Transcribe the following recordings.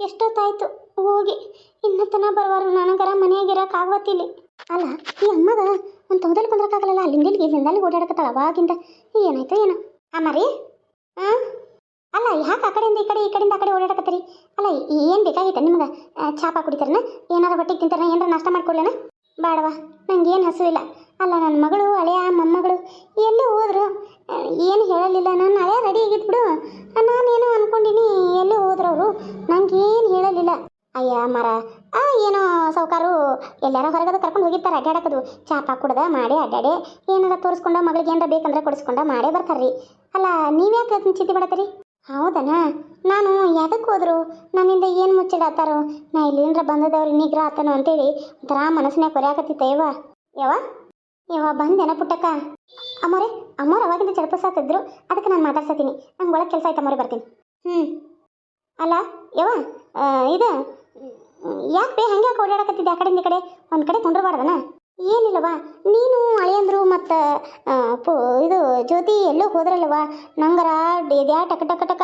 ಎಷ್ಟೊತ್ತಾಯ್ತು? ಹೋಗಿ. ಇನ್ನತನ ಬರುವಾರ ನನಗರ ಮನೆಯಾಗಿರಕ್ಕೆ ಆಗತ್ತಿಲ್ಲ ಅಲ್ಲ, ಈ ಅಮ್ಮಗ ಒಂದು ತೊಂದಲ್ಲಿ ಕುಂದ್ರಕ್ಕಾಗಲ್ಲ ಅಲ್ಲಿಂದ ಇಲ್ಲಿಗೆ ಇಲ್ಲಿಂದ ಅಲ್ಲಿ ಓಡಾಡಕತ್ತಾಳ. ಅವಾಗಿಂದ ಏನಾಯ್ತು ಏನೋ. ಅಮ್ಮ ರೀ? ಹಾಂ ಅಲ್ಲ, ಯಾಕೆ ಆ ಕಡೆಯಿಂದ ಈ ಕಡೆ, ಈ ಕಡೆಯಿಂದ ಆ ಕಡೆ ಓಡಾಡಕತ್ತೀರಿ? ಅಲ್ಲ, ಏನು ಬೇಕಾಗಿತ್ತ ನಿಮ್ಗೆ? ಚಾಪಾ ಕುಡಿತಾರನ? ಏನಾರ ಹೊಟ್ಟಿಗೆ ತಿಂತಾರ ಏನಾರ ನಾಷ್ಟ ಮಾಡ್ಕೊಳ್ಳೋಣ ಬೇಡವಾ, ನಂಗೇನು ಹಸು ಇಲ್ಲ. ಅಲ್ಲ ನನ್ನ ಮಗಳು, ಹಳೆಯ ಮೊಮ್ಮಗಳು ಎಲ್ಲಿ ಹೋದ್ರು. ಏನು ಹೇಳಲಿಲ್ಲ. ನಾನು ಹಳೆಯ ರೆಡಿ ಆಗಿದ್ಬಿಡು ನಾನೇನೋ ಅಯ್ಯ ಮರ. ಆ, ಏನೋ ಸೌಕಾರು ಎಲ್ಲಾರ ಹೊರಗದ ಕರ್ಕೊಂಡು ಹೋಗಿರ್ತಾರೆ ಅಡ್ಡಾಡಕದು ಚಾಪಾ ಕುಡ್ದ, ಮಾಡಿ ಅಡ್ಡಾಡಿ ಏನಾರ ತೋರಿಸ್ಕೊಂಡ, ಮಗಳಿಗೆ ಏನಾರ ಬೇಕಂದ್ರೆ ಕೊಡಿಸ್ಕೊಂಡ, ಮಾಡೇ ಬರ್ತಾರ್ರಿ. ಅಲ್ಲ, ನೀವ್ಯಾಕೆ ಅದನ್ನ ಚಿಂತೆ ಮಾಡತ್ತೀರಿ ಹೌದನಾ? ನಾನು ಯಾದಕ್ಕೆ ಹೋದ್ರು? ನನ್ನಿಂದ ಏನು ಮುಚ್ಚಿಡತ್ತಾರೋ ನಾ ಇಲ್ಲಿಂದ್ರ ಬಂದದವ್ರು ನಿಗ್ರಹ ಆತನೋ ಅಂತೇಳಿ ಒಂಥರ ಮನಸ್ಸಿನಾಗ ಕೊರೆಯಾಕತ್ತಿತ್ತ, ಯವ್ವ. ಯವ್ವ? ಯವ್ವ, ಬಂದೆನ ಪುಟ್ಟಕ್ಕ? ಅಮ್ಮೋರೆ, ಅಮ್ಮೋರು ಅವಾಗಿಂದ ಚಡಪಸಾತಿದ್ರು ಅದಕ್ಕೆ ನಾನು ಮಾತಾಡ್ಸತ್ತೀನಿ ನಂಗೆ ಒಳಗೆ ಕೆಲಸ ಆಯ್ತು ಅಮ್ಮೋರೆ, ಬರ್ತೀನಿ. ಹ್ಞೂ ಅಲ್ಲ, ಯವ್ವ ಇದು ಯಾಕೆ ಬೇ ಹಂಗೆ ಓಡಾಡಕತ್ತಿದ್ದೆ ಆ ಕಡೆಯಿಂದ ಈ ಕಡೆ? ಒಂದು ಕಡೆ ಕುಂಡ್ರಬಾರ್ದನ ಏನಿಲ್ಲವಾ ನೀನು ಅಳಿಯಂದ್ರು ಮತ್ತು ಇದು ಜ್ಯೋತಿ ಎಲ್ಲೋ ಹೋದ್ರಲ್ಲವ ನಂಗರ ಇದ್ಯಾ ಟಕ ಟಕ ಟಕ,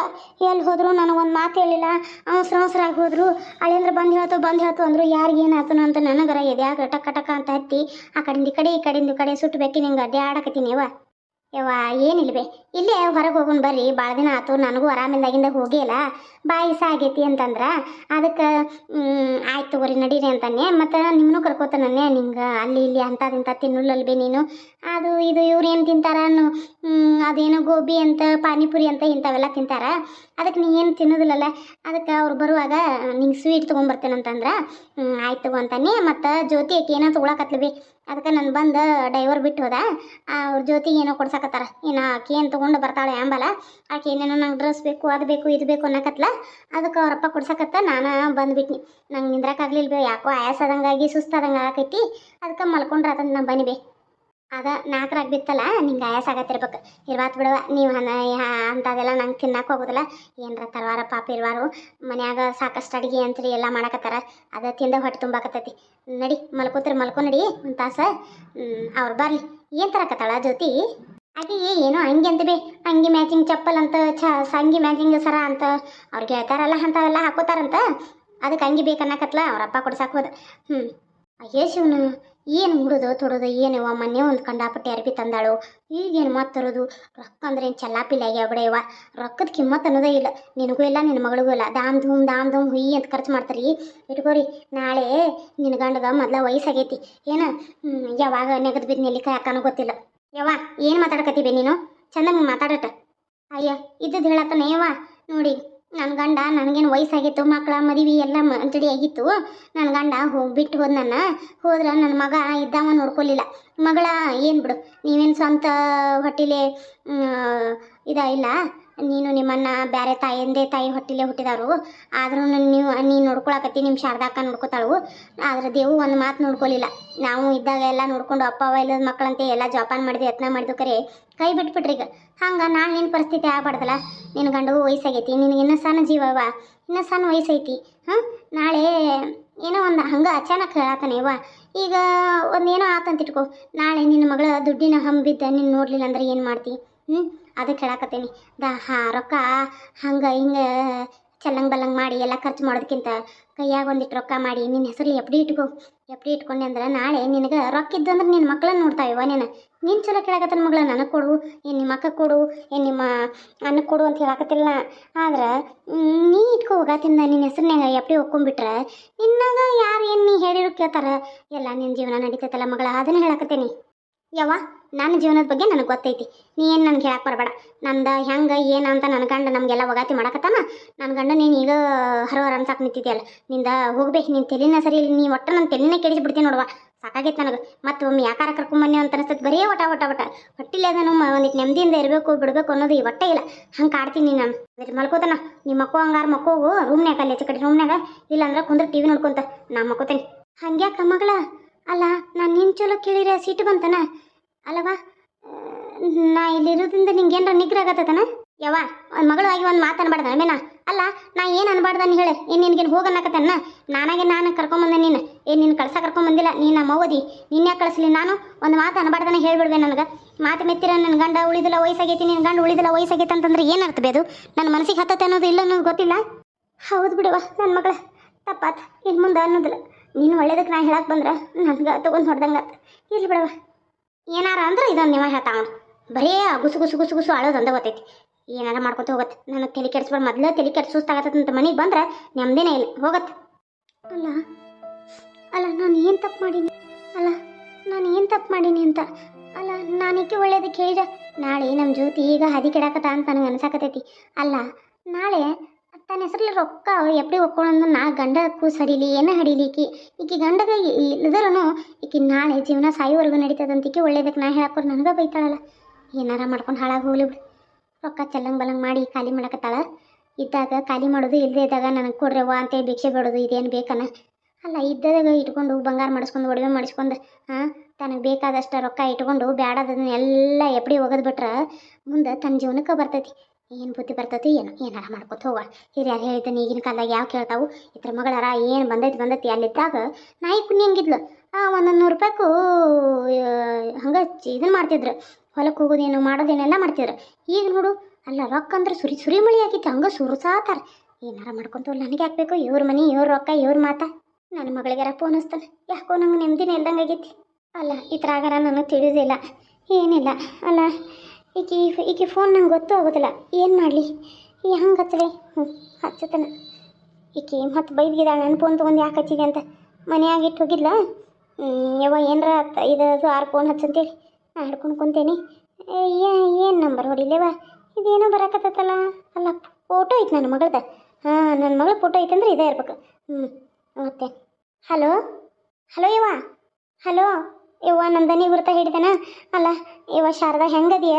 ಎಲ್ಲಿ ಹೋದ್ರು ನಾನು ಒಂದು ಮಾತು ಹೇಳಿಲ್ಲ. ಅವಸರ ಅವಸರಾಗಿ ಹೋದ್ರು. ಅಳಿಯಂದ್ರ ಬಂದು ಹೇಳ್ತು ಬಂದು ಹೇಳ್ತು ಅಂದರು, ಯಾರಿಗೆ ಆಯ್ತು ಅಂತ ನನಗರ ಎದ್ಯಾಗ ಟಕ ಟಕ ಅಂತ ಹತ್ತಿ, ಆ ಕಡೆಯಿಂದ ಈ ಕಡೆ, ಈ ಕಡೆಯಿಂದ ಕಡೆ ಸುಟ್ಟು ಬೆಕ್ಕಿ ನಿಂಗೆ ಅಡ್ಡಾಡಕತ್ತೀನಿ ಯವ್ವ ಯವ್ವ ಏನಿಲ್ವೇ ಇಲ್ಲೇ ಹೊರಗೆ ಹೋಗೋಣ ಬರ್ರಿ. ಭಾಳ ದಿನ ಆತು, ನನಗೂ ಆರಾಮಿಲ್ದಾಗಿಂದ ಹೋಗಿಲ್ಲ ಬಾಯಿಸ ಆಗೈತಿ ಅಂತಂದ್ರೆ. ಅದಕ್ಕೆ ಆಯ್ತು ತಗೋರಿ, ನಡೀರಿ ಅಂತಾನೆ. ಮತ್ತು ನಿಮ್ಮನ್ನೂ ಕರ್ಕೋತಾನೆ ನಿಂಗೆ ಅಲ್ಲಿ ಇಲ್ಲಿ ಅಂಥದಿಂತ ತಿನ್ನುಲ್ಲಲ್ವೇ ನೀನು. ಅದು, ಇದು ಇವ್ರು ಏನು ತಿಂತಾರ ಅದೇನು ಗೋಬಿ ಅಂತ, ಪಾನಿಪುರಿ ಅಂತ ಇಂಥವೆಲ್ಲ ತಿಂತಾರ. ಅದಕ್ಕೆ ನೀ ಏನು ತಿನ್ನೋದಿಲ್ಲಲ್ಲ. ಅದಕ್ಕೆ ಅವ್ರು ಬರುವಾಗ, ನಿಂಗೆ ಸ್ವೀಟ್ ತೊಗೊಂಬರ್ತೇನೆ ಅಂತಂದ್ರೆ ಆಯ್ತು ತಗೋ ಅಂತಾನೆ. ಮತ್ತು ಜ್ಯೋತಿ ಏನಂತ ಏನೋ ಅದಕ್ಕೆ ನಾನು ಬಂದು ಡೈವರ್ ಬಿಟ್ಟು ಹೋದ. ಅವ್ರ ಜೊತೆಗೆ ಏನೋ ಕೊಡ್ಸಕತ್ತಾರ. ಇನ್ನು ಆಕೆ ಏನು ತೊಗೊಂಡು ಬರ್ತಾಳೆ ಆಂಬಲ ಆಕೆ ಏನೇನೋ ನಂಗೆ ಡ್ರೆಸ್ ಬೇಕು, ಅದು ಬೇಕು, ಇದು ಬೇಕು ಅನ್ನಕತ್ಲ. ಅದಕ್ಕೆ ಅವರಪ್ಪ ಕೊಡ್ಸಕತ್ತ ನಾನು ಬಂದುಬಿಟ್ನಿ ನಂಗೆ ನಿಂದ್ರಕ್ಕಾಗ್ಲಿಲ್ಲ ಬೇ ಯಾಕೋ ಆಯಾಸದಂಗಾಗಿ ಸುಸ್ತಾದಂಗೆ ಆಕೈತಿ ಅದಕ್ಕೆ ಮಲ್ಕೊಂಡ್ರೆ ಅದನ್ನ ನಾನು ಬನ್ನಿ ಬೇ. ಅದ ನಾಲ್ಕರಾಗ ಬಿತ್ತಲ್ಲ, ನಿಂಗೆ ಆಯಾಸ ಆಗತ್ತಿರ್ಬೇಕು. ಇರ್ವಾತ್ ಬಿಡವ ನೀವು ಹನ ಅಂಥದೆಲ್ಲ ನಂಗೆ ತಿನ್ನಕ್ಕೆ ಹೋಗೋದಿಲ್ಲ. ಏನರ ತರವಾರ ಪಾಪ ಇರ್ವಾರು, ಮನ್ಯಾಗ ಸಾಕಷ್ಟು ಅಡುಗೆ ಅಂತ್ರಿ ಎಲ್ಲ ಮಾಡಕತ್ತಾರ, ಅದ ತಿಂದ ಹೊಟ್ಟೆ ತುಂಬಾಕತ್ತೈತಿ. ನಡಿ, ಮಲ್ಕೋತ್ರಿ, ಮಲ್ಕೊ ನಡಿ, ಒಂದು ತಾಸ. ಅವ್ರು ಬರ್ಲಿ. ಏನು ತರಕತ್ತಾಳ ಜ್ಯೋತಿ? ಅದೇ, ಏನೋ ಹಂಗೆ ಅಂತ ಬೇ. ಅಂಗಿ ಮ್ಯಾಚಿಂಗ್ ಚಪ್ಪಲ್ ಅಂತ, ಛ, ಸಂಗಿ ಮ್ಯಾಚಿಂಗ್ ಸರ ಅಂತ ಅವ್ರಿಗೆ ಹೇಳ್ತಾರಲ್ಲ ಅಂಥವೆಲ್ಲ ಹಾಕೋತಾರಂತ. ಅದಕ್ಕೆ ಅಂಗಿ ಬೇಕನ್ನಕತ್ಲ ಅವ್ರಪ್ಪ ಕೊಡ್ಸಾಕ್ ಹೋದ. ಹ್ಞೂ ಅಯ್ಯೇ ಶಿವನ. ಏನು ಉಡೋದು ತೊಡೋದು ಏನವ ಮೊನ್ನೆ ಒಂದು ಕಂಡಾಪಟ್ಟೆ ಅರ್ಬಿ ತಂದಾಳು. ಈಗೇನು ಮತ್ತೆ ತರೋದು? ರೊಕ್ಕ ಅಂದ್ರೆ ಏನು ಚಲ್ಲಾಪಿಲ್ಲ ಆಗ್ಯಾವ ಇವ ರೊಕ್ಕದ ಕಿಮ್ಮತ್ ಅನ್ನೋದೇ ಇಲ್ಲ. ನಿನಗೂ ಇಲ್ಲ ನಿನ್ನ ಮಗಳಿಗೂ ಇಲ್ಲ. ದಾಮ್ ಧೂಮ್ ದಾಮ್ ಧೂಮ್ ಹುಯಿ ಅಂತ ಖರ್ಚು ಮಾಡ್ತಾರಿ ಇಟ್ಕೋರಿ, ನಾಳೆ ನಿನ್ನ ಗಂಡಗ ಮೊದಲ ವಯಸ್ಸಾಗೈತಿ. ಏನ? ಯಾವಾಗ ನೆಗದು ಬಿದ್ದು ನೆಲ್ಲಿಕಾಯಿ ಯಾಕನೂ ಗೊತ್ತಿಲ್ಲ. ಯವ್ವ, ಏನು ಮಾತಾಡಕತ್ತೀವಿ ನೀನು? ಚಂದಂಗೆ ಮಾತಾಡಟ ಅಯ್ಯ ಇದ್ದದ್ದು ಹೇಳತ್ತಾನೆ ಯವ್ವ? ನೋಡಿ ನನ್ನ ಗಂಡ ನನಗೇನು ವಯಸ್ಸಾಗಿತ್ತು ಮಕ್ಕಳ ಮದುವೆ ಎಲ್ಲ ಆಗಿತ್ತು. ನನ್ನ ಗಂಡ ಹೋಗಿ ಬಿಟ್ಟು ಹೋದ್ ನನ್ನ ಹೋದ್ರೆ ನನ್ನ ಮಗ ಇದ್ದಾವ ನೋಡ್ಕೊಲಿಲ್ಲ. ಮಗಳ, ಏನು ಬಿಡು, ನೀವೇನು ಸ್ವಂತ ಹೊಟ್ಟೆಲಿ ಇದ ಇಲ್ಲ. ನೀನು ನಿಮ್ಮನ್ನ ಬೇರೆ ತಾಯಂದೆ ತಾಯಿ ಹೊಟ್ಟಿಲೆ ಹುಟ್ಟಿದಾರು ಆದ್ರೂ ನೀವು, ನೀನು ನೋಡ್ಕೊಳಕತ್ತಿ ನಿಮ್ಮ ಶಾರದಾಕ ನೋಡ್ಕೊತಾಳು. ಆದ್ರೆ ದೇವು ಒಂದು ಮಾತು ನೋಡ್ಕೊಲಿಲ್ಲ. ನಾವು ಇದ್ದಾಗ ಎಲ್ಲ ನೋಡ್ಕೊಂಡು ಅಪ್ಪ, ಅವ್ವ ಇಲ್ಲದ ಮಕ್ಕಳಂತೆ ಎಲ್ಲ ಜೋಪಾನ ಮಾಡಿದ್ವಿ, ಯತ್ನ ಮಾಡಿದ್ದು ಕರೆ. ಕೈ ಬಿಟ್ಬಿಟ್ರಿ ಈಗ. ಹಂಗೆ ನಾಳೆ ನಿನ್ನ ಪರಿಸ್ಥಿತಿ ಆಗ್ಬಾರ್ದಲ್ಲ. ನಿನ್ನ ಗಂಡಗೂ ವಯಸ್ಸಾಗೈತಿ. ನಿನಗೆ ಇನ್ನೂ ಸಣ್ಣ ಜೀವವ? ಇನ್ನೂ ಸಣ್ಣ ವಯಸ್ಸೈತಿ. ಹಾಂ? ನಾಳೆ ಏನೋ ಒಂದು ಹಂಗೆ ಅಚಾನಕ್ ಹೇಳತ್ತಾನೆ ಈಗ ಒಂದೇನೋ ಆತಂತ ಇಟ್ಕೋ ನಾಳೆ ನಿನ್ನ ಮಗಳ ದುಡ್ಡಿನ ಹಂಬಿದ್ದ ನೀನು ನೋಡಲಿಲ್ಲ ಅಂದ್ರೆ ಏನು ಮಾಡ್ತಿ? ಹ್ಞೂ ಅದಕ್ಕೆ ಹೇಳಕತ್ತೀನಿ. ದ, ಹಾ, ರೊಕ್ಕ, ಹಂಗೆ, ಹಿಂಗೆ, ಚಲ್ಲಂಗ್ ಬಲ್ಲಂಗ್ ಮಾಡಿ ಎಲ್ಲ ಖರ್ಚು ಮಾಡೋದಕ್ಕಿಂತ ಕೈಯಾಗ ಒಂದಿಟ್ಟು ರೊಕ್ಕ ಮಾಡಿ ನಿನ್ನ ಹೆಸರು ಎಫ್ ಡಿ ಇಟ್ಕೋ. ಎಫ್ ಡಿ ಇಟ್ಕೊಂಡೆ ಅಂದ್ರೆ ನಾಳೆ ನಿನಗೆ ರೊಕ್ಕ ಇದ್ದಂದ್ರೆ ನಿನ್ನ ಮಕ್ಕಳನ್ನ ನೋಡ್ತಾವ ನೀನು. ನೀನು ಚಲೋ ಕೇಳಕತ್ತನ ಮಗಳ, ನನಗೆ ಕೊಡು, ಏನು ನಿಮ್ಮ ಅಕ್ಕ ಕೊಡು, ಏನು ನಿಮ್ಮ ಅನ್ನಕ್ಕೆ ಕೊಡು ಅಂತ ಹೇಳಕತ್ತಿಲ್ಲ. ಆದ್ರೆ ನೀ ಇಟ್ಕೋ ಹೋಗತ್ತಿಂದ ನಿನ್ನ ಹೆಸರಿನಾಗ ಎಫ್ ಡಿ ಒಕ್ಕೊಂಬಿಟ್ರೆ ನಿನ್ನಾಗ ಯಾರು ಏನು ನೀ ಹೇಳಿರೋ ಕೇಳ್ತಾರೆ. ಎಲ್ಲ ನಿನ್ನ ಜೀವನ ನಡೀತೈತಲ್ಲ ಮಗಳ, ಅದನ್ನ ಹೇಳಕತ್ತೀನಿ. ಯವ್ವ, ನನ್ನ ಜೀವನದ ಬಗ್ಗೆ ನನಗೆ ಗೊತ್ತೈತಿ. ನೀ ಏನು ನನಗೆ ಹೇಳಕ್ಕೆ ಬರಬೇಡ. ನಂದು ಹೆಂಗೆ, ಏನು ಅಂತ ನನ್ನ ಗಂಡ ನಮಗೆಲ್ಲ ಒಗಾತಿ ಮಾಡಕತ್ತಾನ. ನನ್ನ ಗಂಡ ನೀನು ಈಗ ಹರವರ ಅನ್ಸಕ್ಕೆ ನಿಂತಿದ್ಯಲ್ಲ. ನಿಂದ ಹೋಗ್ಬೇಕು ನಿನ್ನ ತಲೆನ ಸರಿ ಇಲ್ಲ. ನೀ ಒಟ್ಟು ನನ್ನ ತೆಲಿನ ಕೆಡಿಸ್ಬಿಡ್ತೀನಿ ನೋಡುವ. ಸಾಕಾಗೈತೆ ನನಗೆ. ಮತ್ತೆ ಒಮ್ಮೆ ಯಾಕಾರ ಕರ್ಕೊಂಬನ್ನಿ ಅಂತ ಅನಿಸ್ತದೆ ಬರೀ ಒಟ ಒಟ ಒಟ. ಹೊಟ್ಟಿಲ್ಲ ಅದನ್ನು ಒಂದಿಟ್ಟು ನೆಮ್ಮದಿಯಿಂದ ಇರಬೇಕು, ಬಿಡಬೇಕು ಅನ್ನೋದು ಈ ಒಟ್ಟೆ ಇಲ್ಲ. ಹಂಗೆ ಕಾಡ್ತೀನಿ ನಾನು ಅದ್ರ ಮಲ್ಕೋತಾನ. ನಿಮ್ಮ ಮಕ್ಕೋ ಹಂಗಾರ ಮಕ್ಕೋಗು. ರೂಮ್ನ್ಯಾಗ ಅಲ್ಲಿ ಕಡೆ, ರೂಮ್ನ್ಯಾಗ. ಇಲ್ಲಾಂದ್ರೆ ಕುಂದ್ರೆ ಟಿ ವಿ ನೋಡ್ಕೊಂತ ನಾ ಮಕ್ಕೋತೇನೆ ಹಂಗ್ಯಾಕ ಮಗಳ? ಅಲ್ಲ, ನಾನು ನಿನ್ನ ಚಲೋ ಕೇಳಿರ ಸಿಟ್ಟು ಬಂತನ? ಅಲ್ಲವಾ? ನಾ ಇಲ್ಲಿರೋದ್ರಿಂದ ನಿಂಗೆ ಏನಾರ ನಿಗ್ರಹ ಆಗತ್ತನ ಯವ್ವ ಒಂದು ಮಗಳು ಒಂದು ಮಾತು ಅನ್ಬಾರ್ದ ಅಲ್ಲ, ನಾ ಏನು ಅನ್ಬಾರ್ದನ್ ಹೇಳಿ. ಏನು ನಿನ್ಗೇನು ಹೋಗನ್ನಕತ್ತನ್ನ ನಾನಾಗೆ ನಾನು ಕರ್ಕೊಂಬಂದೆ ನೀನು. ಏನು ನಿನ್ನ ಕಳ್ಸ ಕರ್ಕೊಂಬಂದಿಲ್ಲ. ನೀನು ನಮ್ಮ ಓದಿ ನಿನ್ನೆ ಕಳಿಸ್ಲಿ ನಾನು? ಒಂದು ಮಾತು ಅನ್ಬಾರ್ದನ ಹೇಳ್ಬಿಡ್ವೆ ನನಗೆ. ಮಾತು ಮೆತ್ತಿರ ನನ್ನ ಗಂಡ ಉಳಿದಿಲ್ಲ ವಯಸ್ಸಾಗೈತಿ. ನಿನ್ನ ಗಂಡ ಉಳಿದಿಲ್ಲ ವಯಸ್ಸಾಗೈತಿ ಅಂತಂದ್ರೆ ಏನು ಅರ್ಥಬೇ ಅದು? ನನ್ನ ಮನಸ್ಸಿಗೆ ಹತ್ತತ್ತೆ ಅನ್ನೋದು ಇಲ್ಲ ಅನ್ನೋದು ಗೊತ್ತಿಲ್ಲ? ಹೌದು ಬಿಡವ ನನ್ನ ಮಗಳ. ತಪ್ಪಾತ. ಇನ್ನು ಮುಂದೆ ಅನ್ನೋದಿಲ್ಲ. ನೀನು ಒಳ್ಳೇದಕ್ಕೆ ನಾ ಹೇಳಕ್ಕೆ ಬಂದ್ರೆ ನನ್ಗೆ ತಗೊಂಡು ಹೊಡ್ದಂಗೆ ಇರ್ಲಿ ಬಿಡವ ಏನಾರ ಅಂದ್ರೆ ಇದೊಂದು ನೀವು ಹೇಳ್ತಾವ ಬರೀ ಆ ಗುಸು ಗುಸು ಗುಸು ಗುಸು ಅಳೋದು ಅಂದ ಗೊತ್ತೈತಿ. ಏನಾರ ಮಾಡ್ಕೊತ ಹೋಗತ್ತೆ ನನಗೆ ತಲೆ ಕೆಡಿಸ್ಬೇಡ, ಮೊದಲೇ ತಲೆ ಕೆಡ್ಸು ಅಂತ ಮನೆಗೆ ಬಂದ್ರೆ ನೆಮ್ಮದಿನೇ ಇಲ್ಲ ಹೋಗತ್ತೆ ಅಲ್ಲ ಅಲ್ಲ, ನಾನು ಏನು ತಪ್ಪು ಮಾಡೀನಿ? ಅಲ್ಲ, ನಾನು ಏನು ತಪ್ಪು ಮಾಡೀನಿ ಅಂತ? ಅಲ್ಲ ನಾನಕ್ಕೆ ಒಳ್ಳೇದಕ್ಕೆ ಹೇಳಿದೆ. ನಾಳೆ ನಮ್ಮ ಜ್ಯೋತಿ ಈಗ ಹದಿ ಕೆಡಕತ್ತ ಅಂತ ನನಗೆ ಅನ್ಸಾಕತೈತಿ ಅಲ್ಲ, ನಾಳೆ ತನ್ನ ಹೆಸರಲ್ಲಿ ರೊಕ್ಕ ಎಪ್ಪಡಿ ಒಕ್ಕೊಳ್ಳೋದು ನಾ ಗಂಡ ಹಡಿಲಿ ಏನ ಹಡಿಲಿ ಈಕಿ? ಈಕಿ ಗಂಡಗ ಇಲ್ದರೂ ಈಕಿ ನಾಳೆ ಜೀವನ ಸಾಯೋವರೆಗೂ ನಡೀತದಂತ ಈಕಿ ಒಳ್ಳೇದಕ್ಕೆ ನಾ ಹೇಳಕ್ಕೋರು ನನಗೆ ಬೈತಾಳಲ್ಲ. ಏನಾರ ಮಾಡ್ಕೊಂಡು ಹಾಳಾಗಿ ಹೋಗ್ಲಿ ಬಿಡು. ರೊಕ್ಕ ಚಲಂಗ್ ಬಲಂಗ್ ಮಾಡಿ ಖಾಲಿ ಮಾಡಕತ್ತಾಳ. ಇದ್ದಾಗ ಖಾಲಿ ಮಾಡೋದು ಇಲ್ಲದೇ ಇದ್ದಾಗ ನನಗೆ ಕೊಡ್ರವ್ವ ಅಂತೇಳಿ ಭಿಕ್ಷೆ ಬಿಡೋದು ಇದೇನು ಬೇಕನ? ಅಲ್ಲ ಇದ್ದಾಗ ಇಟ್ಕೊಂಡು ಬಂಗಾರ ಮಾಡಿಸ್ಕೊಂಡು, ಒಡವೆ ಮಾಡಿಸ್ಕೊಂಡು ಹಾಂ ತನಗೆ ಬೇಕಾದಷ್ಟು ರೊಕ್ಕ ಇಟ್ಕೊಂಡು ಬ್ಯಾಡದನ್ನ ಎಲ್ಲ ಎಪ್ಪಡಿ ಒಗದು ಬಿಟ್ರೆ ಮುಂದೆ ತನ್ನ ಜೀವನಕ್ಕೆ ಬರ್ತೈತಿ. ಏನು ಬುದ್ಧಿ ಬರ್ತೈತಿ, ಏನು, ಏನಾರ ಮಾಡ್ಕೊತ ಹೋಗ ಹಿರಿಯರು ಹೇಳಿದ್ದಾನೆ ಈಗಿನ ಕಾಲದಾಗ ಯಾವ ಕೇಳ್ತಾವು? ಇದ್ರ ಮಗಳಾರ ಏನು ಬಂದೈತಿ ಬಂದೈತಿ ಅಲ್ಲಿದ್ದಾಗ ನಾಯಿ ಪುಣ್ಯ ಹಂಗಿದ್ಲು? ಒಂದೊಂದು ನೂರು ರೂಪಾಯಿಗೂ ಹಂಗೆ ಇದನ್ನು ಮಾಡ್ತಿದ್ರು. ಹೊಲಕ್ಕೆ ಹೋಗೋದೇನು ಮಾಡೋದೇನೆಲ್ಲ ಮಾಡ್ತಿದ್ರು. ಈಗ ನೋಡು, ಅಲ್ಲ ರೊಕ್ಕ ಅಂದ್ರೆ ಸುರಿ ಸುರಿ ಮಳಿ ಆಗಿತ್ತು. ಹಂಗೆ ಸುರಿಸಾತಾರ. ಏನಾರ ಮಾಡ್ಕೊಂತ ನನಗೆ ಹಾಕ್ಬೇಕು. ಇವ್ರ ಮನೆ, ಇವ್ರ ರೊಕ್ಕ, ಇವ್ರ ಮಾತ. ನನ್ನ ಮಗಳಿಗಾರ ಫೋನ್ ಹಚ್ತಾನೆ. ಯಾಕೋ ನಂಗೆ ನೆಮ್ಮದಿನ ಇಲ್ದಂಗೆ ಆಗೈತಿ. ಅಲ್ಲ, ಈ ಥರ ನನಗೆ ತಿಳಿದಿಲ್ಲ. ಏನಿಲ್ಲ. ಅಲ್ಲ ಈಕಿ ಈಕೆ ಫೋನ್ ನಂಗೆ ಗೊತ್ತೂ ಆಗೋದಿಲ್ಲ. ಏನು ಮಾಡಲಿ? ಈ ಹಂಗೆ ಹಚ್ಚಲಿ ಹ್ಞೂ ಹಚ್ಚತನ ಈಕೆ ಮತ್ತೆ ಬೈದಿದ್ದಾಳೆ ನನ್ನ ಫೋನ್ ತೊಗೊಂಡು ಯಾಕೆ ಹಚ್ಚಿದೆ ಅಂತ. ಮನೆಯಾಗ ಇಟ್ಟು ಹೋಗಿದ್ಲ? ಯವ್ವ ಏನರ ಇದು ಆರು ಫೋನ್ ಹಚ್ಚಂತೇಳಿ. ನಾ ಹಿಡ್ಕೊಂಡು ಕುಂತೇನಿ. ಏನು ನಂಬರ್ ಹೊಡಿಲೇವ ಇದೇನೋ ಬರಕತ್ತಲ್ಲ ಅಲ್ಲ ಫೋಟೋ ಐತೆ ನನ್ನ ಮಗಳದ. ಹಾಂ ನನ್ನ ಮಗಳ ಫೋಟೋ ಐತಂದ್ರೆ ಇದೇ ಇರ್ಬೇಕು. ಹ್ಞೂ ಮತ್ತೆ? ಹಲೋ ಹಲೋ ಯವ್ವ? ಹಲೋ ಯವ್ವ ನಂದನಿ ಗುರ್ತ ಹಿಡಿದನ? ಅಲ್ಲ, ಯವ್ವ ಶಾರದಾ ಹೆಂಗದಿಯ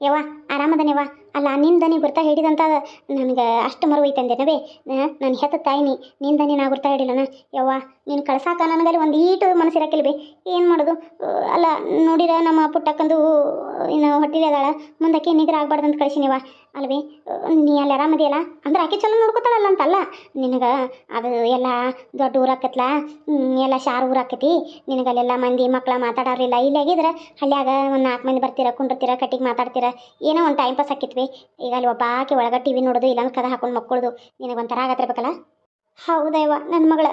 ಯವ್ವ ಆರಾಮದನೇವ ಅಲ್ಲ ನಿಂದನಿ ದನಿ ಗುರ್ತ ಹಿಡಿದಂತ ನನಗೆ ಅಷ್ಟು ಮರು ಐತಂದೇನವೇ ನಾನು ಹೆತ್ತ ತಾಯಿನಿ ನಿಂದನಿ ದನಿ ನಾ ಗುರ್ತ ಹಿಡಿಲನ? ಯವ್ವ, ನೀನು ಕಳ್ಸಾಕ ನನಗಲ್ಲಿ ಒಂದು ಈಟು ಮನಸ್ಸಿರಕ್ಕಿಲ್ಲ ಬಿ. ಏನು ಮಾಡೋದು? ಅಲ್ಲ, ನೋಡಿರ ನಮ್ಮ ಪುಟ್ಟಕ್ಕಂದು ಇನ್ನು ಹೊಟ್ಟಿಲಿ ಅದಾಳ. ಮುಂದಕ್ಕೆ ಆಗ್ಬಾರ್ದು ಅಂತ ಕಳಿಸಿನಿವ ಅಲ್ವೇ, ನೀ ಅಲ್ಲಿ ಆರಾಮದಿಯಲ್ಲ? ಅಂದ್ರೆ ಆಕೆ ಚಲೋ ನೋಡ್ಕೊತಾಳಲ್ಲ ಅಂತಲ್ಲ. ನಿನಗೆ ಅದು ಎಲ್ಲ ದೊಡ್ಡ ಊರಾಕತ್ಲ ಎಲ್ಲ ಶಾರ್ ಊರಾಕತಿ ನಿನಗೆ ಅಲ್ಲೆಲ್ಲ ಮಂದಿ ಮಕ್ಕಳ ಮಾತಾಡೋರಿಲ್ಲ. ಇಲ್ಲಿ ಆಗಿದ್ರೆ ಹಳ್ಳಿಯಾಗ ಒಂದು ನಾಲ್ಕು ಮಂದಿ ಬರ್ತೀರ, ಕುಂಡಿರ್ತೀರ, ಕಟ್ಟಿಗೆ ಮಾತಾಡ್ತೀರ. ಏನೋ ಒಂದು ಟೈಮ್ ಪಾಸ್ ಆಕಿತ್ವಿ. ಈಗ ಅಲ್ಲಿ ಒಬ್ಬ ಆಕೆ ಒಳಗೆ ಟಿ ವಿ ನೋಡೋದು ಇಲ್ಲ ಕದ ಹಾಕೊಂಡು ಮಕ್ಕಳದು. ನಿನಗೆ ಒಂಥರ ಆಗತ್ತಿರ್ಬೇಕಲ್ಲ ಹೌದಯ್ವ ನನ್ನ ಮಗಳ.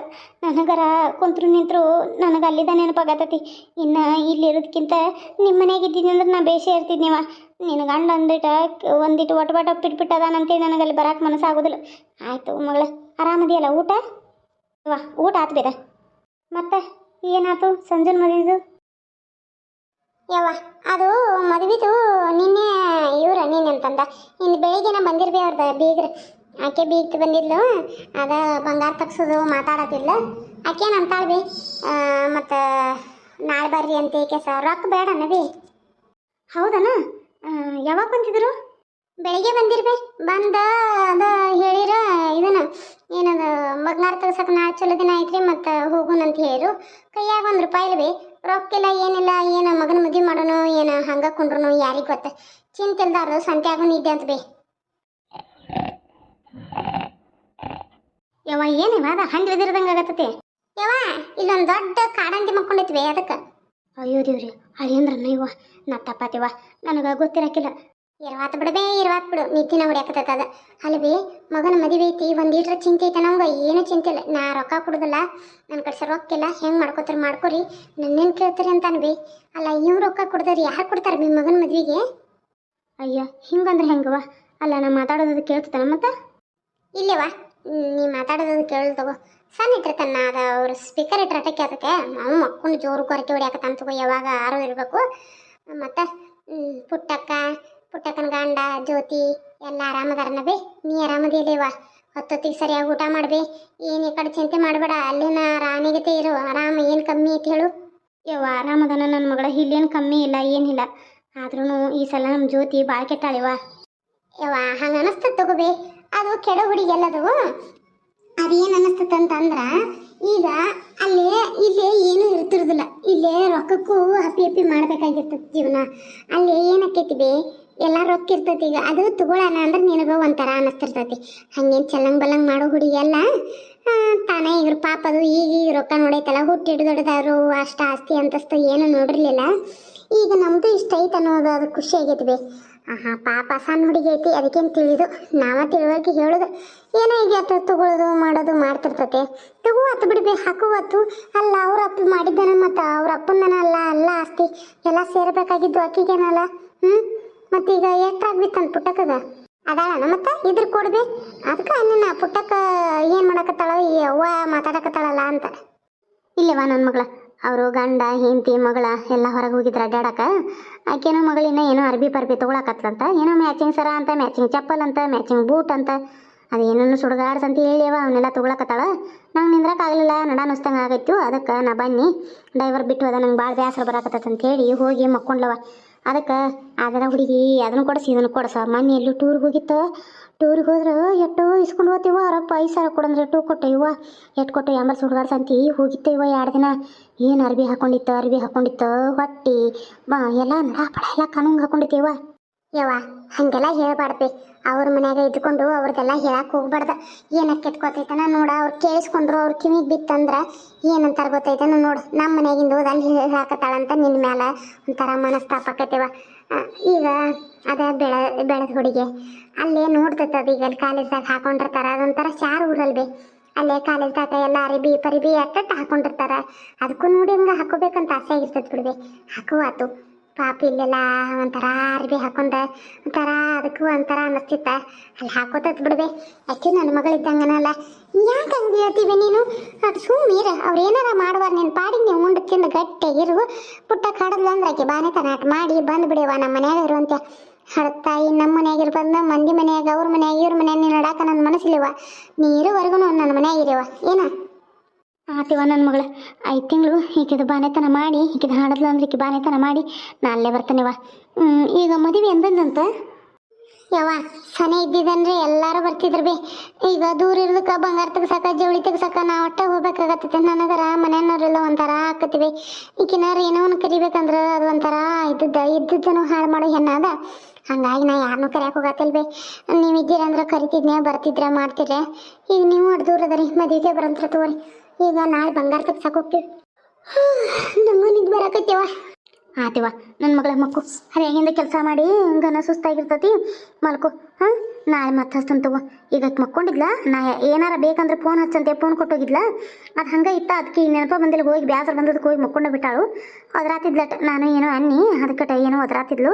ನನಗರ ಕುಂತ್ರು ನಿಂತರು ನನಗೆ ಅಲ್ಲಿದ್ದ ನೆನಪಾಗತ್ತತಿ ಇನ್ನು ಇಲ್ಲಿರೋದಕ್ಕಿಂತ ನಿಮ್ಮ ಮನೆಗೆ ಇದ್ದೀನಿ ಅಂದ್ರೆ ನಾ ಬೇಷೇ ಇರ್ತಿದ್ನಿವ ನಿನ್ನ ಗಂಡ ಅಂದಿಟ ಒಂದಿಟ್ಟು ಒಟ್ಟು ಬಟ ಪಿಟ್ ಪಿಟ್ ಅದಾನಂತೇಳಿ ನನಗೆ ಅಲ್ಲಿ ಬರಕ್ಕೆ ಮನಸ್ಸಾಗೋದಿಲ್ಲ. ಆಯಿತು ಮಗಳ, ಆರಾಮದಿಯಲ್ಲ ಊಟ? ವಾ, ಊಟ ಆತು ಬೇರೆ ಮತ್ತೆ ಏನಾಯ್ತು ಸಂಜೆನ ಮದುವೆದು? ಯವ್ವ, ಅದು ಮದುವೆದು ನಿನ್ನೆ ಇವ್ರ ನೀನು ಅಂತಂದ. ಇನ್ನು ಬೆಳಿಗ್ಗೆನ ಬಂದಿರ್ಬಿ ಅವ್ರದ್ದು ಬೀಗ್ರ. ಆಕೆ ಬೀಗ್ ಬಂದಿದ್ಲು, ಅದ ಬಂಗಾರ ತಗ್ಸೋದು ಮಾತಾಡತ್ತಿಲ್ಲ ಆಕೆ ಅಂತಾಳ್ಬಿ ಮತ್ತು ನಾಳೆ ಬರ್ರಿ ಅಂತ ಏಕೆ ಸರ್ ರೊಕ್ಕ ಬೇಡ ನಬಿ ಹೌದನ? ಯಾವಾಗ ಬಂದಿದ್ರು? ಬೆಳಿಗ್ಗೆ ಬಂದಿರ್ಬಿ ಬಂದ, ಅದ ಹೇಳಿರ, ಇದನ್ನ, ಏನದ, ಬಂಗಾರ ತಗ್ಸಕ್ಕೆ ನಾಳೆ ಚಲೋ ದಿನ ಐತ್ರಿ ಮತ್ತು ಹೋಗುನಂತ ಹೇಳಿರು. ಕೈಯಾಗ ಒಂದು ರೂಪಾಯಿ ಇಲ್ವಿ ರೊಕ್ಕಿಲ್ಲ, ಏನಿಲ್ಲ, ಏನು ಮಗನ ಮದುವೆ ಮಾಡೋನು, ಏನು ಹಂಗೆ ಕುಂಡ್ರು ಯಾರಿಗೆ ಗೊತ್ತ. ಚಿಂತಿಲ್ದಾರು ಸಂತ್ಯಾಗ ನಿದ್ದೆ ಅಂತ ಬೇ. ಯವ್ವ ಏನಿವ ಅದ ಹಂಗೆ ಬಿದಿರ್ದಂಗೆ ಆಗತ್ತತಿ. ಯವ್ವ, ಇಲ್ಲೊಂದು ದೊಡ್ಡ ಕಾಡಂತಿ ಮಕ್ಕೊಂಡೈತ್ವಿ ಅದಕ್ಕೆ. ಅಯ್ಯೋ ದೇವ್ರಿ ಅಳಿಯಂದ್ರನ್ನ ಇವ, ನಾ ತಪ್ಪಾತಿವ ನನಗೆ ಗೊತ್ತಿರಕ್ಕಿಲ್ಲ ಇರ್ವಾತ್ ಬಿಡಬೇ ಇರ್ವಾತ್ ಬಿಡು. ನಿದ್ದಿನ ಹೊಡ್ಯಾಕತ್ತದ ಅದ. ಅಲ್ವೇ ಮಗನ ಮದುವೆ ಐತಿ, ಒಂದು ಚಿಂತೆ ಐತೆ ನಮ್ಗೆ. ಏನು ಚಿಂತೆ ಇಲ್ಲ. ನಾ ರೊಕ್ಕ ಕೊಡುದಿಲ್ಲ. ನನ್ನ ಕಡೆ ರೊಕ್ಕಿಲ್ಲ ಹೆಂಗೆ ಮಾಡ್ಕೋತಾರೆ ಮಾಡ್ಕೊರಿ. ನನ್ನೇನು ಕೇಳ್ತೀರಿ ಅಂತ ಅನ್ಬಿ ಅಲ್ಲ ಇವ್ ರೊಕ್ಕ ಕೊಡ್ದಾರಿ ಯಾರು ಕೊಡ್ತಾರೆ ಬಿ ಮಗನ ಮದ್ವೆಗೆ? ಅಯ್ಯ, ಹಿಂಗಂದ್ರೆ ಹೆಂಗವ ಅಲ್ಲ, ನಾ ಮಾತಾಡೋದು ಕೇಳ್ತದಲ್ಲ ಮತ್ತೆ? ಇಲ್ಲವ ನೀ ಮಾತಾಡೋದನ್ನು ಕೇಳಿ ತಗೋ. ಸಣ್ಣ ಇಟ್ಟಿರ್ತಾನ ಅದ, ಅವ್ರ ಸ್ಪೀಕರ್ ಇಟ್ಟರೆ ಅಟಕ್ಕೆ ಅದಕ್ಕೆ. ನಾವು ಮಕ್ಕೊಂಡು ಜೋರು ಕೊರಕೆ ಹೊಡ್ಯಾಕತ್ತಾನ ತಗೋ, ಯಾವಾಗ ಆರು ಇರಬೇಕು. ಮತ್ತು ಪುಟ್ಟಕ್ಕ, ಪುಟ್ಟಕ್ಕನ ಗಂಡ, ಜ್ಯೋತಿ, ಎಲ್ಲ ಆರಾಮದಾರನ ಬೇ. ನೀ ಆರಾಮದಿಲ್ಲವ ಹತ್ತೊತ್ತಿಗೆ ಸರಿಯಾಗಿ ಊಟ ಮಾಡ್ಬಿ. ಏನು ಈ ಕಡೆ ಚಿಂತೆ ಮಾಡಬೇಡ. ಅಲ್ಲಿನ ರಾಣಿಗತೆ ಇರು. ಆರಾಮ, ಏನು ಕಮ್ಮಿ ಐತಿ ಹೇಳು. ಯವ್ವ, ಆರಾಮದನ ನನ್ನ ಮಗಳ. ಇಲ್ಲೇನು ಕಮ್ಮಿ ಇಲ್ಲ ಏನಿಲ್ಲ ಆದ್ರೂ ಈ ಸಲ ನಮ್ಮ ಜ್ಯೋತಿ ಭಾಳ ಕೆಟ್ಟಾಳಿವ ಯವ್ವ. ಹಂಗೆ ಅನಿಸ್ತದೆ ತಗೋಬಿ ಅದು ಕೆಡ ಹುಡುಗಿಯಲ್ಲದು ಅದೇನು ಅನಿಸ್ತದ ಅಂತಂದ್ರೆ, ಈಗ ಅಲ್ಲಿ ಇಲ್ಲೇ ಏನೂ ಇರ್ತಿರೋದಿಲ್ಲ. ಇಲ್ಲೇ ರೊಕ್ಕಕ್ಕೂ ಹಪ್ಪಿ ಹಪ್ಪಿ ಮಾಡ್ಬೇಕಾಗಿರ್ತದ ಜೀವನ. ಅಲ್ಲಿ ಏನಕ್ಕೈತಿ ಬೇ? ಎಲ್ಲ ರೊಕ್ಕ ಇರ್ತೈತಿ ಈಗ. ಅದು ತಗೊಳ್ಳೋಣ ಅಂದ್ರೆ ನಿನಗ ಒಂಥರ ಅನ್ನಿಸ್ತಿರ್ತೈತಿ ಹಂಗೇನು ಚಲಂಗ್ ಬಲಂಗ್ ಮಾಡೋ ಹುಡುಗಿ ಅಲ್ಲ? ತಾನೇ ಇವ್ರ ಪಾಪ ಅದು ಈಗ ಈಗ ರೊಕ್ಕ ನೋಡೈತಲ್ಲ, ಹುಟ್ಟಿ ಹಿಡಿದೊಡ್ದಾರು ಅಷ್ಟು ಆಸ್ತಿ ಅಂತಸ್ತು ಏನು ನೋಡಿರ್ಲಿಲ್ಲ. ಈಗ ನಮ್ದು ಇಷ್ಟ ಐತೆ ಅನ್ನೋದು ಅದು ಖುಷಿ ಆಗೈತಿ ಬೇ. ಆಹಾ, ಪಾಪ ಸಣ್ಣ ಹುಡುಗಿ ಐತಿ, ಅದಕ್ಕೇನು ತಿಳಿದು ನಾವ ತಿಳುವಳಿಕೆ ಹೇಳೋದು. ಏನೋ ಈಗ ಅತ್ತ ತಗೊಳ್ಳೋದು ಮಾಡೋದು, ಮಾಡ್ತಿರ್ತತೆ. ತಗೋ ಬಿಡ್ಬೇ ಹಾಕು ಅತ್ತು ಅಲ್ಲ, ಅವ್ರ ಅಪ್ಪ ಮಾಡಿದ್ದಾನ ಮತ್ತು ಅವ್ರ ಅಪ್ಪಂದನ ಅಲ್ಲ ಅಲ್ಲ ಆಸ್ತಿ. ಎಲ್ಲ ಸೇರ್ಬೇಕಾಗಿದ್ದು ಅಕ್ಕಿಗೇನಲ್ಲ ಹ್ಞೂ ಮತ್ತೀಗ ಎಷ್ಟಾಗ್ಬಿತ್ತಂತ ಪುಟ್ಟಕ್ಕಗ. ಅದಾಳನ ಮತ್ತೆ? ಇದ್ರ ಕೊಡ್ಬೆ ಅದಕ್ಕೆ ನಿನ್ನ ಪುಟ್ಟಕ್ಕ ಏನು ಮಾಡಕತ್ತಾಳ, ಈ ಅವ್ವ ಮಾತಾಡಕತ್ತಾಳಲ್ಲ ಅಂತ. ಇಲ್ಲವಾ ನನ್ನ ಮಗಳ. ಅವರು ಗಂಡ, ಹೆಂಡತಿ, ಮಗಳ ಎಲ್ಲ ಹೊರಗೆ ಹೋಗಿದ್ರು ಅಡ್ಡಾಡಕ ಆಕೆನೋ ಮಗಳಿನ ಏನೋ ಅರ್ಬಿ ಪರ್ಬಿ ತೊಗೊಳಕತ್ತಂತ ಏನೋ ಮ್ಯಾಚಿಂಗ್ ಸರ ಅಂತ ಮ್ಯಾಚಿಂಗ್ ಚಪ್ಪಲ್ ಅಂತ ಮ್ಯಾಚಿಂಗ್ ಬೂಟ್ ಅಂತ ಅದೇನೇನು ಸುಡುಗಾಡ್ಸ್ ಅಂತ ಹೇಳಿಯವ ಅವನ್ನೆಲ್ಲ ತೊಗೊಳಕತ್ತಾಳ. ನಂಗೆ ನಿಂದ್ರಕ್ಕಾಗಲಿಲ್ಲ, ನಡ ಅನ್ನಿಸ್ದಂಗೆ ಆಗೈತು, ಅದಕ್ಕೆ ನಾ ಬನ್ನಿ. ಡೈವರ್ ಬಿಟ್ಟು ಅದ, ನಂಗೆ ಭಾಳ ಬೇಸರ ಬರಾಕತ್ತೈತೆ ಅಂತ ಹೇಳಿ ಹೋಗಿ ಮಕ್ಕೊಂಡ್ಲವ. ಅದಕ್ಕೆ ಅದರ ಹುಡುಗಿ ಅದನ್ನು ಕೊಡಿಸಿ, ಇದನ್ನು ಕೊಡಸ. ಮೊನ್ನೆ ಎಲ್ಲೂ ಟೂರ್ಗೆ ಹೋಗಿತ್ತು ಟೂರಿಗೆ ಹೋದ್ರೆ ಎಷ್ಟು ಇಸ್ಕೊಂಡು ಹೋಗ್ತೀವ ಅವರಪ್ಪ ಐದು ಸಾವಿರ ಕೊಡಂದ್ರೆ ಟೂ ಕೊಟ್ಟೆ ಇವ ಎಷ್ಟು ಕೊಟ್ಟೆ ಎಂಬತ್ತು ಸುಡ್ಗಾಡ್ ಅಂತ ಹೋಗಿತ್ತು ಇವ ಎರಡು ದಿನ. ಏನು ಅರ್ಬಿ ಹಾಕೊಂಡಿತ್ತು, ಅರ್ಬಿ ಹಾಕೊಂಡಿತ್ತ, ಹೊಟ್ಟಿ ಬಾ ಎಲ್ಲ ನಡಾಪಡ ಎಲ್ಲ ಕಾನೂನು ಹಾಕೊಂಡಿತ್ತೇವ ಯವ್ವ, ಹಂಗೆಲ್ಲ ಹೇಳ್ಬಾರ್ದು. ಅವ್ರ ಮನ್ಯಾಗ ಇದ್ಕೊಂಡು ಅವ್ರಿಗೆಲ್ಲ ಹೇಳಕ್ ಹೋಗ್ಬಾರ್ದ. ಏನಕ್ಕೆ ಕೆತ್ಕೋತೈತನ ನೋಡ, ಅವ್ರು ಕೇಳಿಸ್ಕೊಂಡ್ರು, ಅವ್ರ ಕಿವಿಗೆ ಬಿತ್ತಂದ್ರ ಏನಂತಾರ ಗೊತ್ತೈತನ ನೋಡು. ನಮ್ಮ ಮನೆಯಾಗಿಂದ ಹೋದ್ ಅಲ್ಲಿ ಹಾಕತ್ತಾಳಂತ ನಿನ್ನ ಮ್ಯಾಲ ಒಂಥರ ಮನಸ್ತಾಪ ಆಕೈತೆವ. ಈಗ ಅದ ಬೆಳೆ, ಬೆಳೆದ ಹುಡುಗಿ. ಅಲ್ಲೇ ನೋಡ್ತೈತದ ಈಗ ಅಲ್ಲಿ ಕಾಲೇಜ್ದಾಗ ಹಾಕೊಂಡಿರ್ತಾರ, ಅದೊಂಥರ ಶಾರ್ ಊರಲ್ಲಿ ಬೇ ಅಲ್ಲೇ ಕಾಲೇಜ್ದಾಗ ಎಲ್ಲ ಅರಿಬಿ ಪರಿಬಿ ಅಟ್ಟ ಹಾಕೊಂಡಿರ್ತಾರ. ಅದಕ್ಕೂ ನೋಡಿ ಹಂಗೆ ಹಾಕೋಬೇಕಂತ ಆಸೆ ಆಗಿರ್ತೈತೆ ಹಾಕೋ ಹಾಕುವಾತು ಪಾಪ ಇಲ್ಲೆಲ್ಲ ಒಂಥರ ಅರ್ಬಿ ಹಾಕೊಂಡ ಒಂಥರ ಅದಕ್ಕೂ ಒಂಥರ ಅನ್ನಿಸ್ತಿತ್ತ. ಅಲ್ಲಿ ಹಾಕೋತತ್ ಬಿಡ್ಬೆ. ಯಾಕೆ ನನ್ನ ಮಗಳಿದ್ದಂಗನಲ್ಲ. ಯಾಕೆ ಹಂಗೆ ಹೇಳ್ತೀವಿ ನೀನು? ಅದು ಸುಮ್ಮೀರ ಅವ್ರು ಏನಾರ ಮಾಡುವಾರ ನಿನ್ನ ಪಾಡಿ ನೀವು ಉಂಡು ತಿಂದು ಇರು ಪುಟ್ಟ ಕಡದ್ಲ ಅಂದ್ರೆ ಆಕೆ ಬಾನೆ ತನಾಟ ಮಾಡಿ ಬಂದು ಬಿಡಿವ ನಮ್ಮ ಮನ್ಯಾಗ ಇರುವಂತ ಹಡತಾಯಿ ನಮ್ಮ ಮನ್ಯಾಗ ಇರ್ಬಂದ ಮಂದಿ ಮನೆಯಾಗ ಅವ್ರ ಮನೆಯಾಗ ಇವ್ರ ಮನೆಯಾಗ ನೀನು ನಡಾಕ ನನ್ನ ಮನಸ್ಸಿಲಿವ ನೀ ಇರೋವರೆಗೂ ನನ್ನ ಮನ್ಯಾಗ ಇರಿವ ಏನ? ಆತಿವ ನನ್ನ ಮಗಳ ಐದು ತಿಂಗಳು ಈಕಿದ ಬಾನೆತನ ಮಾಡಿ ಈಕಿದ ಹಾಡದ್ಲ ಅಂದ್ರೆ ಈಕಿ ಬಾನೆತನ ಮಾಡಿ ನಾ ಅಲ್ಲೇ ಬರ್ತಾನೆವ? ಈಗ ಮದುವೆ ಎಂದಂತ ಯವ್ವ ಸನೆ ಇದ್ದಿದಂದ್ರೆ ಎಲ್ಲಾರು ಬರ್ತಿದ್ರು ಬಿ. ಈಗ ದೂರ ಇರ್ದಕ್ಕ ಬಂಗಾರ ಸಾಕ ಜವಳಿ ಸಾಕ ನಾ ಒಟ್ಟ ಹೋಗ್ಬೇಕಾಗತ್ತೈತೆ. ನನಗರ ಮನೆಯವ್ರೆಲ್ಲ ಒಂಥರ ಆಕತಿವಿ ಈಕಿನಾರ ಏನೋ ಒಂದು ಕರಿಬೇಕಂದ್ರೆ ಅದು ಒಂಥರ ಇದ್ದಿದ್ದ ಇದ್ದದ್ದನ್ನು ಹಾಳು ಮಾಡೋ ಹೆಣ್ಣಾದ. ಹಂಗಾಗಿ ನಾ ಯಾರನ್ನೂ ಕರ್ಯಾಕ ಹೋಗತ್ತಿಲ್ಬೇ ನೀವು ಇದ್ದೀರಂದ್ರೆ ಕರಿತಿದ್ನೆ, ಬರ್ತಿದ್ರೆ ಮಾಡ್ತಿದ್ರೆ ಈಗ ನೀವು ಅಡ್ ದೂರ ಅದರಿ ಮದುವೆಗೆ ಬರಂತ್ರ ತಗೋರಿ. ಈಗ ನಾಳೆ ಬಂಗಾರ ತೆಗ್ಸಾಕ ಹೋಗ್ತೀವಿ. ನಂಗೂ ನಿದ್ ಬರಾಕತ್ತೀವ ಆತಿವ ನನ್ನ ಮಗಳ ಮಕ್ಕು ಹರಿಯಾಗಿಂದ ಕೆಲಸ ಮಾಡಿ ಗನ ಸುಸ್ತಾಗಿರ್ತತಿ. ಮಲ್ಕೋ, ಹಾಂ? ನಾಳೆ ಮತ್ತೆ ಹಚ್ತಂತ ತಗೋ. ಈಗ ಮಕ್ಕೊಂಡಿದ್ಲಾ? ನಾ ಏನಾರ ಬೇಕಂದ್ರೆ ಫೋನ್ ಹಚ್ಚಂತೆ ಫೋನ್ ಕೊಟ್ಟೋಗಿದ್ಲ. ಅದು ಹಂಗೆ ಇತ್ತ ಅದಕ್ಕೆ ನೆನಪ ಬಂದಿಲ್ಲ ಹೋಗಿ, ಬ್ಯಾಸರ ಬಂದದಕ್ಕೆ ಹೋಗಿ ಮಕ್ಕೊಂಡ ಬಿಟ್ಟಾಳು. ಅದ್ರಾತಿದ್ಲ ನಾನು ಏನೋ ಅನ್ನಿ, ಅದಕ್ಕೆ ಏನೋ ಅದ್ರಾತಿದ್ಲು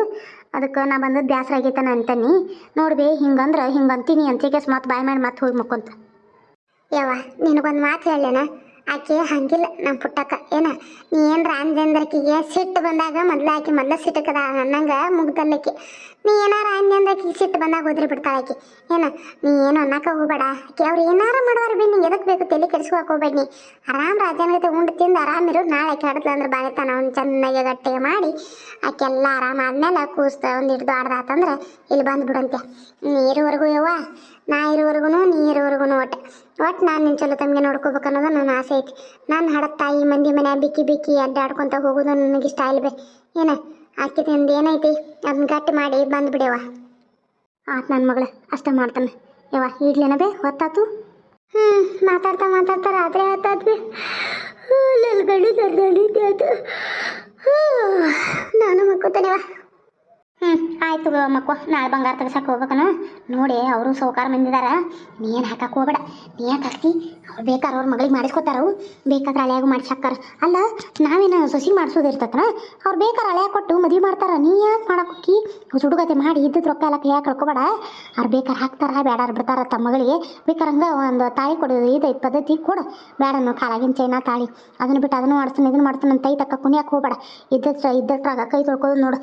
ಅದಕ್ಕೆ ನಾ ಬಂದದ್ದು ಬ್ಯಾಸರ ಆಗೈತ ನಾ ಅಂತನಿ ನೋಡ್ಬೇ ಹಿಂಗಂದ್ರೆ ಹಿಂಗೆ ಅಂತೀನಿ ಕೇಸ್ ಮತ್ತೆ ಬಾಯ್ ಮಾಡಿ ಮತ್ತೆ ಹೋಗಿ ಮಕ್ಕೊಂತ. ಯವ್ವ, ನಿನಗೊಂದು ಮಾತು ಹೇಳೇನ ಆಕೆ ಹಂಗಿಲ್ಲ ನಮ್ಮ ಪುಟ್ಟಕ್ಕ. ಏನ, ನೀ ಏನ್ ಅಂದ್ರಂದ್ರಕಿಗೆ ಸಿಟ್ಟು ಬಂದಾಗ ಮೊದ್ಲ ಆಕಿ ಮೊದ್ಲ ಸಿಟ್ಟಕ್ಕದ ಅನ್ನಂಗ ಮುಗ್ದಲ್ಲಕಿ. ನೀ ಏನಾರ ಅಂದೆ ಅಂದ್ರೆ ಸಿಟ್ಟು ಬಂದಾಗ ಹೋದ್ರಿ ಬಿಡ್ತಾಳ ಆಕಿ. ಏನ, ನೀ ಏನು ಅನ್ನಕ ಹೋಗ್ಬೇಡ. ಆಕೆ ಅವ್ರು ಏನಾರ ಮಾಡುವಾರ ಬಿ ನಿಂಗೆ ಎದಕ್ ಬೇಕು ತಲೆ ಕೆಡಿಸ್ಕೊಕ್ ಹೋಗ್ಬೇಡ ನೀ. ಆರಾಮ್ ರಾಜನ ಜೊತೆ ಉಂಡು ತಿಂದು ಆರಾಮಿರು ನಾಳೆ ಆಕೆ ಹಡದ್ಲ ಅಂದ್ರೆ ಬಾಳೆತನ ಅವ್ನು ಚೆನ್ನಾಗಿ ಗಟ್ಟಿ ಮಾಡಿ ಆಕೆಲ್ಲ ಆರಾಮ ಆದ್ಮೇಲೆ ಕೂಸ್ತ ಒಂದು ಹಿಡ್ದು ಆಡ್ದಾತಂದ್ರೆ ಇಲ್ಲಿ ಬಂದು ಬಿಡಂತೆ. ನೀರುವರೆಗೂ ಯವ್ವ, ನಾ ಇರುವರೆಗೂ ನೀ ಇರುವರೆಗೂ ಒಟ್ಟು. ಒಟ್ಟು ನಾನು ನಿನ್ನ ಚಲೋ ತಮಗೆ ನೋಡ್ಕೋಬೇಕು ಅನ್ನೋದು ನನ್ನ ಆಸೆ ಐತಿ. ನಾನು ಹಡದ ತಾಯಿ ಮಂದಿ ಮನೆ ಬಿಕ್ಕಿ ಬಿಕ್ಕಿ ಅಡ್ಡಾಡ್ಕೊಂತ ಹೋಗೋದು ನನಗೆ ಇಷ್ಟ ಇಲ್ಲ ಇಲ್ವೇ ಏನ ನಿಂದು ಏನೈತಿ? ಅದನ್ನ ಗಟ್ಟಿ ಮಾಡಿ ಬಂದ್ಬಿಡ್ಯವ ಆತ್ ನನ್ನ ಮಗಳ, ಅಷ್ಟೇ ಮಾಡ್ತಾನೆ. ಯವ್ವ, ಇಡ್ಲೇನ ಬೇ? ಹೊತ್ತಾತು? ಹ್ಞೂ ಮಾತಾಡ್ತಾ ಮಾತಾಡ್ತಾ ರಾತ್ರಿ ಹೊತ್ತಾದ್ವಿ ನನ್ನ ಗಡಿ ಆಯ್ತು. ನಾನು ಮಕ್ಕೋತಾನೆವ ಹ್ಞೂ ಆಯ್ತು ಮಕ್ಕೋ ನಾಳೆ ಬಂಗಾರ ತೆಗ್ಸಕ್ಕೆ ಹೋಗ್ಬೇಕನ. ನೋಡಿ, ಅವರು ಸೌಕಾರ ಮಂದಿದಾರ. ನೀ ಏನ್ ಹಾಕಕ್ಕೆ ಹೋಗ್ಬೇಡ. ನೀ ಯಾಕೆ ಹಾಕ್ತಿ? ಅವ್ರು ಬೇಕಾದ್ರೆ ಅವ್ರ ಮಗಳಿಗೆ ಮಾಡಿಸ್ಕೊತಾರ ಬೇಕಾದ್ರೆ ಮಾಡ್ಸಿ ಹಾಕ್ತಾರ ಅಲ್ಲ, ನಾವೇನ ಸೊಸಿ ಮಾಡಿಸೋದು ಇರ್ತತನ? ಅವ್ರು ಬೇಕಾದ್ರೆ ಹಳೆಯ ಕೊಟ್ಟು ಮದುವೆ ಮಾಡ್ತಾರ. ನೀ ಯಾಕೆ ಮಾಡಕ್ಕೆ ಸುಡುಗತೆ ಮಾಡಿ ಇದ್ದಿದ್ ರೊಕ್ಕ ಎಲ್ಲ ಕೈಯಾಗ ಕಳ್ಕೊಬೇಡ. ಅವ್ರು ಬೇಕಾದ್ರೆ ಹಾಕ್ತಾರ ಬೇಡಾರ ಬಿಡ್ತಾರ ತಮ್ಮ ಮಗಳಿಗೆ. ಬೇಕಾರೆ ಒಂದು ತಾಳಿ ಕೊಡೋದು ಇದೈತೆ ಪದ್ಧತಿ ಕೊಡು. ಬೇಡ ನಾವು ಕಾಲಾಗಿನ ಚೈನಾ ತಾಳಿ. ಅದನ್ನು ಬಿಟ್ಟು ಅದನ್ನು ಮಾಡಿಸ್ತಾನೆ ಇದನ್ನು ಮಾಡ್ತಾನೆ ಅಂತ ತಕ್ಕ ಕುಣಿಯಕ್ಕೆ ಹೋಗ್ಬೇಡ. ಇದ್ದ ಇದ್ದಟ್ರಾಗ ಕೈ ತೊಳ್ಕೊಳ್ಳೋದು ನೋಡು.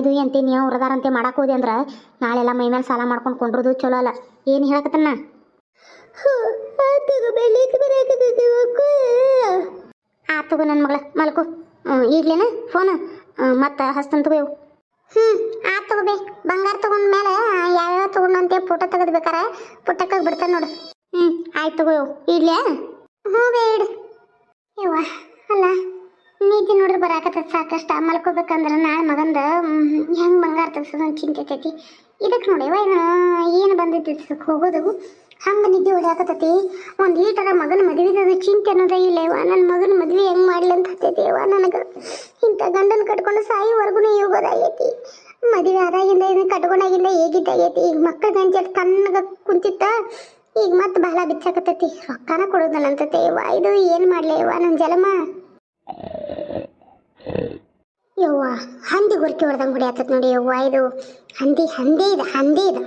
ಇದು ಅಂತೆ ನೀವು ಹೊರದಾರಂತೆ ಹೋದೆ ಅಂದ್ರೆ ನಾಳೆಲ್ಲ ಮೈ ಮೇಲೆ ಸಾಲ ಮಾಡ್ಕೊಂಡು ಕೊಂಡ್ರದು ಚಲೋ ಅಲ್ಲ. ಏನು ಹೇಳಕತ್ತನ್ನ ಆತಗೋ ನನ್ನ ಮಗಳ ಮಲ್ಕು ಈಗ್ಲೇನ ಫೋನ್ ಮತ್ತೆ ಹಸ್ತಂತ ತಗೋ ಹ್ಞೂ ಆತು ತಗೋಬೇ ಬಂಗಾರ ತಗೊಂಡ ಮೇಲೆ ಯಾವ್ಯಾವ ತಗೊಂಡಂತೆ ಫೋಟೋ ತೆಗೆದ್ಬೇಕಾರ ಪುಟ್ಟಕ್ಕಾಗಿ ಬಿಡ್ತಾನೆ ನೋಡು ಹ್ಞೂ ಆಯ್ತು ತಗೋ ಇಡ್ಲ್ಯಾ ಹ್ಞೂ ಬೇಡ ಯವ್ವ ಅಲ್ಲ ನೀತಿ ನೋಡ್ರಿ ಬರಾಕತ್ತದ ಸಾಕಷ್ಟ ಮಲ್ಕೋಬೇಕಂದ್ರೆ ನಾಳೆ ಮಗಂದ ಹೆಂಗೆ ಬಂಗಾರ ತೆಗ್ಸೋದು ಐತಿ ಇದಕ್ಕೆ ನೋಡಿ ಏನು ಬಂದೈತಿ ಹೋಗೋದು? ಹಂಗೆ ನಿದ್ದೆ ಹೊಡ್ಯಾಕತ್ತೈತಿ. ಒಂದು ಈ ಥರ ಮಗನ ಮದುವೆದ ಚಿಂತೆ ಅನ್ನೋದೇ ಇಲ್ಲ. ಇವ ನನ್ನ ಮಗನ ಮದುವೆ ಹೆಂಗೆ ಮಾಡ್ಲಿ ಅಂತ ಹತ್ತೈತಿ. ಇವ ನನಗೆ ಇಂಥ ಗಂಡನ ಕಟ್ಕೊಂಡು ಸಾಯಿವರೆಗೂ ಯೋಗದಾಗೈತಿ ಮದುವೆ ಆದಾಗಿಂದ ಇದನ್ನ ಕಟ್ಕೊಂಡಾಗಿಂದ ಹೇಗಿದ್ದಾಗೈತಿ ಈಗ ಮಕ್ಕಳ ಗಂಜಲ್ ತಣ್ಣಗ ಕುಂತಿತ್ತ, ಈಗ ಮತ್ತೆ ಬಹಳ ಬಿಚ್ಚಾಕತ್ತೈತಿ. ರೊಕ್ಕನ ಕೊಡೋದಲ್ಲ ಅಂತತೆ. ಯವ್ವ, ಇದು ಏನು ಮಾಡ್ಲಿ ಯವ್ವ ನನ್ನ ಜಲಮ? ಯವ್ವ ಹಂದಿ ಗುರ್ಕಿ ಹೊಡೆದಂಗೆ ಹೊಡಿಯತ್ತದ ನೋಡಿ ಯವ್ವ ಇದು ಹಂದಿ ಹಂದಿ ಇದೆ ಹಂದಿ ಇದೆ.